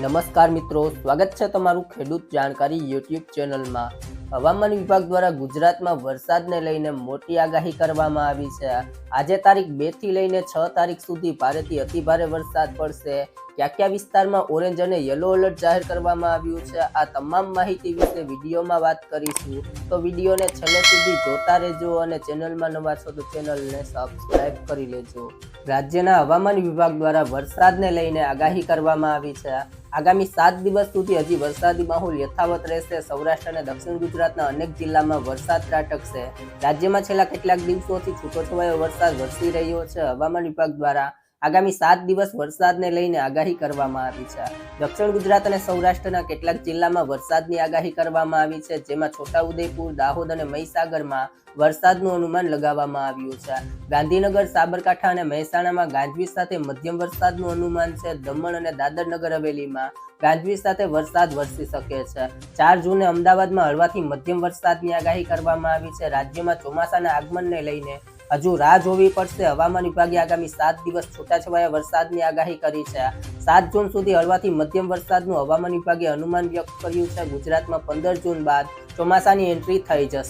નમસ્કાર મિત્રો, સ્વાગત છે તમારું ખેડૂત જાણકારી યુટ્યુબ ચેનલમાં. હવામાન વિભાગ દ્વારા ગુજરાતમાં વરસાદને લઈને મોટી આગાહી કરવામાં આવી છે. આજે તારીખ બેથી લઈને છ તારીખ સુધી ભારેથી અતિભારે વરસાદ પડશે. કયા કયા વિસ્તારમાં ઓરેન્જ અને યલો એલર્ટ જાહેર કરવામાં આવ્યું છે, આ તમામ માહિતી વિશે વિડીયોમાં વાત કરીશું. તો વિડીયોને છેલ્લે સુધી જોતા રહેજો અને ચેનલમાં નવા છો તો ચેનલને સબસ્ક્રાઇબ કરી લેજો. રાજ્યના હવામાન વિભાગ દ્વારા વરસાદને લઈને આગાહી કરવામાં આવી છે. આગામી સાત દિવસ સુધી હજી વરસાદી માહોલ યથાવત રહેશે. સૌરાષ્ટ્ર અને દક્ષિણ ગુજરાતના અનેક જિલ્લામાં વરસાદ ત્રાટકશે. રાજ્યમાં છેલ્લા કેટલાક દિવસોથી છૂટોછવાયો વરસાદ વરસી રહ્યો છે. હવામાન વિભાગ દ્વારા આગામી સાત દિવસ વરસાદને લઈને આગાહી કરવામાં આવી છે. દક્ષિણ ગુજરાત અને સૌરાષ્ટ્રના કેટલાક જિલ્લામાં વરસાદની આગાહી કરવામાં આવી છે, જેમાં છોટાઉદેપુર, દાહોદ અને મહીસાગરમાં વરસાદનું અનુમાન લગાવવામાં આવ્યું છે. ગાંધીનગર, સાબરકાંઠા અને મહેસાણામાં ગાજવીજ સાથે મધ્યમ વરસાદનું અનુમાન છે. દમણ અને દાદર નગર હવેલીમાં ગાજવીજ સાથે વરસાદ વરસી શકે છે. ચાર જૂને અમદાવાદમાં હળવાથી મધ્યમ વરસાદની આગાહી કરવામાં આવી છે. રાજ્યમાં ચોમાસાના આગમનને લઈને હજુ રાહ જોવી પડશે. હવામાન વિભાગે આગામી સાત દિવસ છૂટાછવાયા વરસાદની આગાહી કરી છે. સાત જૂન સુધી હળવાથી મધ્યમ વરસાદનું હવામાન વિભાગે અનુમાન વ્યક્ત કર્યું છે. ગુજરાતમાં પંદર જૂન બાદ ચોમાસાની એન્ટ્રી થઈ જશે.